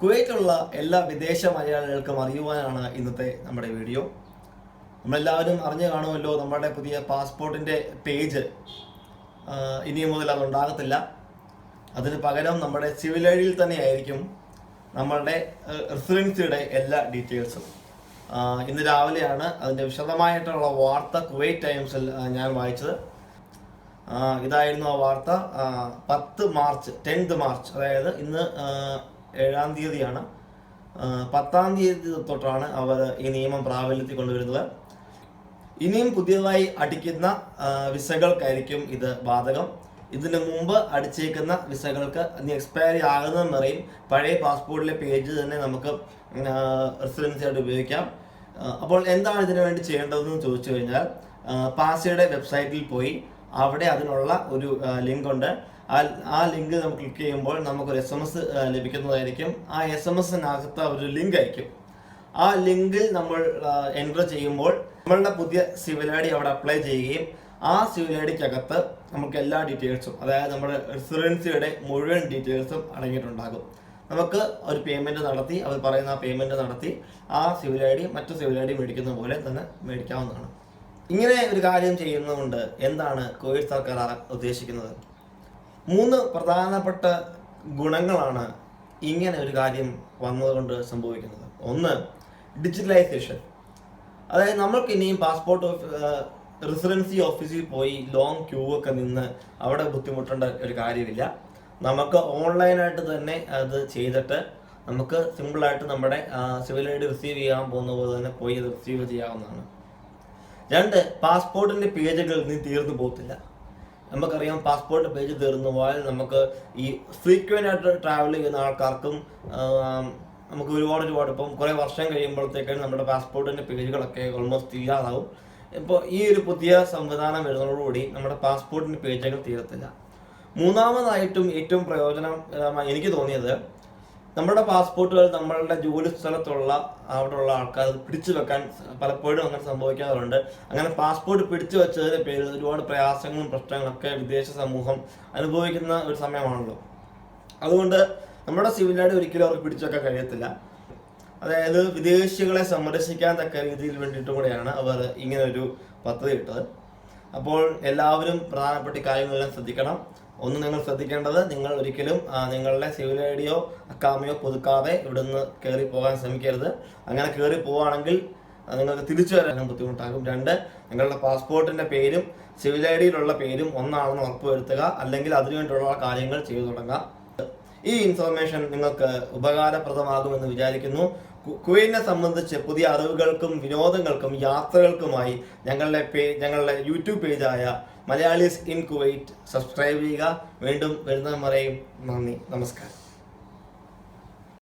കുവൈറ്റിലുള്ള എല്ലാ വിദേശ മലയാളികൾക്കും അറിയുവാനാണ് ഇന്നത്തെ നമ്മുടെ വീഡിയോ. നമ്മളെല്ലാവരും അറിഞ്ഞു കാണുമല്ലോ നമ്മുടെ പുതിയ പാസ്പോർട്ടിന്റെ പേജ്. ഇനി മുതൽ അതുണ്ടാകത്തില്ല അതിന് പകരം നമ്മുടെ സിവിൽ ഐഡിയിൽ തന്നെയായിരിക്കും നമ്മളുടെ റെസിഡൻസിയുടെ എല്ലാ ഡീറ്റെയിൽസും. ഇന്ന് രാവിലെയാണ് അതിന്റെ വിശദമായിട്ടുള്ള വാർത്ത കുവൈറ്റ് ടൈംസിൽ ഞാൻ വായിച്ചത്. ഇതായിരുന്നു ആ വാർത്ത. പത്ത് മാർച്ച് ടെൻത്ത് മാർച്ച്. അതായത് ഇന്ന് ഏഴാം തീയതിയാണ്. പത്താം തീയതി തൊട്ടാണ് അവർ ഈ നിയമം പ്രാബല്യത്തിൽ കൊണ്ടുവരുന്നത്. ഇനിയും പുതിയതായി അടിക്കുന്ന വിസകൾക്കായിരിക്കും ഇത് ബാധകം. ഇതിന് മുമ്പ് അടിച്ചേക്കുന്ന വിസകൾക്ക് ഇനി എക്സ്പയറി ആകുന്നതും വരെയും പഴയ പാസ്പോർട്ടിലെ പേജ് തന്നെ നമുക്ക് റെസിഡൻസി ആയിട്ട് ഉപയോഗിക്കാം. അപ്പോൾ എന്താണ് ഇതിനു വേണ്ടി ചെയ്യേണ്ടതെന്ന് ചോദിച്ചു കഴിഞ്ഞാൽ പാസയുടെ വെബ്സൈറ്റിൽ പോയി. അവിടെ അതിനുള്ള ഒരു ലിങ്ക് ഉണ്ട് ആ ലിങ്ക് നമ്മൾ ക്ലിക്ക് ചെയ്യുമ്പോൾ നമുക്കൊരു എസ് എം എസ് ലഭിക്കുന്നതായിരിക്കും. ആ എസ് എം എസിനകത്ത് ഒരു ലിങ്ക് അയക്കും ആ ലിങ്കിൽ നമ്മൾ എന്റർ ചെയ്യുമ്പോൾ നമ്മളുടെ പുതിയ സിവിൽ ഐ ഡി അവിടെ അപ്ലൈ ചെയ്യുകയും ആ സിവിൽ ഐ ഡിക്കകത്ത് നമുക്ക് എല്ലാ ഡീറ്റെയിൽസും അതായത് നമ്മുടെ റെസിഡൻസിയുടെ മുഴുവൻ ഡീറ്റെയിൽസും അടങ്ങിയിട്ടുണ്ടാകും. നമുക്ക് ഒരു പേയ്മെന്റ് നടത്തി അവർ പറയുന്ന ആ പേയ്മെന്റ് നടത്തി ആ സിവിൽ ഐ ഡി മറ്റു സിവിൽ ഐ ഡി മേടിക്കുന്ന പോലെ തന്നെ മേടിക്കാവുന്നതാണ്. ഇങ്ങനെ ഒരു കാര്യം ചെയ്യുന്നതുകൊണ്ട് എന്താണ് കോവിഡ് സർക്കാർ ഉദ്ദേശിക്കുന്നത്? മൂന്ന് പ്രധാനപ്പെട്ട ഗുണങ്ങളാണ് ഇങ്ങനെ ഒരു കാര്യം വന്നതുകൊണ്ട് സംഭവിക്കുന്നത്. ഒന്ന് ഡിജിറ്റലൈസേഷൻ അതായത് നമ്മൾക്ക് ഇനിയും പാസ്പോർട്ട് റെസിഡൻസി ഓഫീസിൽ പോയി ലോങ് ക്യൂ ഒക്കെ നിന്ന് അവിടെ ബുദ്ധിമുട്ടേണ്ട ഒരു കാര്യമില്ല. നമുക്ക് ഓൺലൈനായിട്ട് തന്നെ അത് ചെയ്തിട്ട് നമുക്ക് സിമ്പിളായിട്ട് നമ്മുടെ സിവിൽ റിസീവ് ചെയ്യാൻ പോകുന്ന പോലെ തന്നെ പോയി അത് റിസീവ് ചെയ്യാവുന്നതാണ്. രണ്ട് പാസ്പോർട്ടിന്റെ പേജുകൾ നീ തീർന്നു പോകത്തില്ല. നമുക്കറിയാം പാസ്പോർട്ട് പേജ് തീർന്നു പോയാൽ നമുക്ക് ഈ ഫ്രീക്വന്റ് ആയിട്ട് ട്രാവൽ ചെയ്യുന്ന ആൾക്കാർക്കും നമുക്ക് ഒരുപാട് ഒരുപാട് ഇപ്പം കുറേ വർഷം കഴിയുമ്പോഴത്തേക്കാണ് നമ്മുടെ പാസ്പോർട്ടിന്റെ പേജുകളൊക്കെ ഓൾമോസ്റ്റ് ഇല്ലാതാവും ഇപ്പോൾ ഈ ഒരു പുതിയ സംവിധാനം വരുന്നതോടുകൂടി നമ്മുടെ പാസ്പോർട്ടിന്റെ പേജുകൾ തീരത്തില്ല. മൂന്നാമതായിട്ടും ഏറ്റവും പ്രയോജനം എനിക്ക് തോന്നിയത് നമ്മുടെ പാസ്പോർട്ടുകൾ നമ്മളുടെ ജോലി സ്ഥലത്തുള്ള അവിടെയുള്ള ആൾക്കാർ പിടിച്ചു വെക്കാൻ പലപ്പോഴും അങ്ങനെ സംഭവിക്കാറുണ്ട്. അങ്ങനെ പാസ്പോർട്ട് പിടിച്ചു വെച്ചതിന്റെ പേരിൽ ഒരുപാട് പ്രയാസങ്ങളും പ്രശ്നങ്ങളൊക്കെ വിദേശ സമൂഹം അനുഭവിക്കുന്ന ഒരു സമയമാണല്ലോ. അതുകൊണ്ട് നമ്മുടെ സിവിൽ ഐഡി ഒരിക്കലും അവർക്ക് പിടിച്ചു വെക്കാൻ കഴിയത്തില്ല. അതായത് വിദേശികളെ സംരക്ഷിക്കാൻ തക്ക രീതിയിൽ വേണ്ടിയിട്ട് കൂടെയാണ് അവർ ഇങ്ങനെ ഒരു പദ്ധതി ഇട്ടത്. അപ്പോൾ എല്ലാവരും പ്രധാനപ്പെട്ട കാര്യങ്ങളെല്ലാം ശ്രദ്ധിക്കണം. ഒന്ന് നിങ്ങൾ ശ്രദ്ധിക്കേണ്ടത് നിങ്ങൾ ഒരിക്കലും നിങ്ങളുടെ സിവിൽ ഐ ഡിയോ അക്കാമയോ പുതുക്കാതെ ഇവിടുന്ന് കയറി പോകാൻ ശ്രമിക്കരുത്. അങ്ങനെ കയറി പോവുകയാണെങ്കിൽ നിങ്ങൾക്ക് തിരിച്ചു വരാനും ബുദ്ധിമുട്ടാകും. രണ്ട് നിങ്ങളുടെ പാസ്പോർട്ടിന്റെ പേരും സിവിൽ ഐ ഡിയിലുള്ള പേരും ഒന്നാണെന്ന് ഉറപ്പുവരുത്തുക. അല്ലെങ്കിൽ അതിനുവേണ്ടിയുള്ള കാര്യങ്ങൾ ചെയ്തു തുടങ്ങുക ഈ ഇൻഫർമേഷൻ നിങ്ങൾക്ക് ഉപകാരപ്രദമാകുമെന്ന് വിചാരിക്കുന്നു. കുവൈറ്റിനെ സംബന്ധിച്ച് പുതിയ അറിവുകൾക്കും വിനോദങ്ങൾക്കും യാത്രകൾക്കുമായി ഞങ്ങളുടെ പേ ഞങ്ങളുടെ യൂട്യൂബ് പേജായ മലയാളീസ് ഇൻ കുവൈറ്റ് സബ്സ്ക്രൈബ് ചെയ്യുക. വീണ്ടും വരുന്നവരെയും നന്ദി. നമസ്കാരം.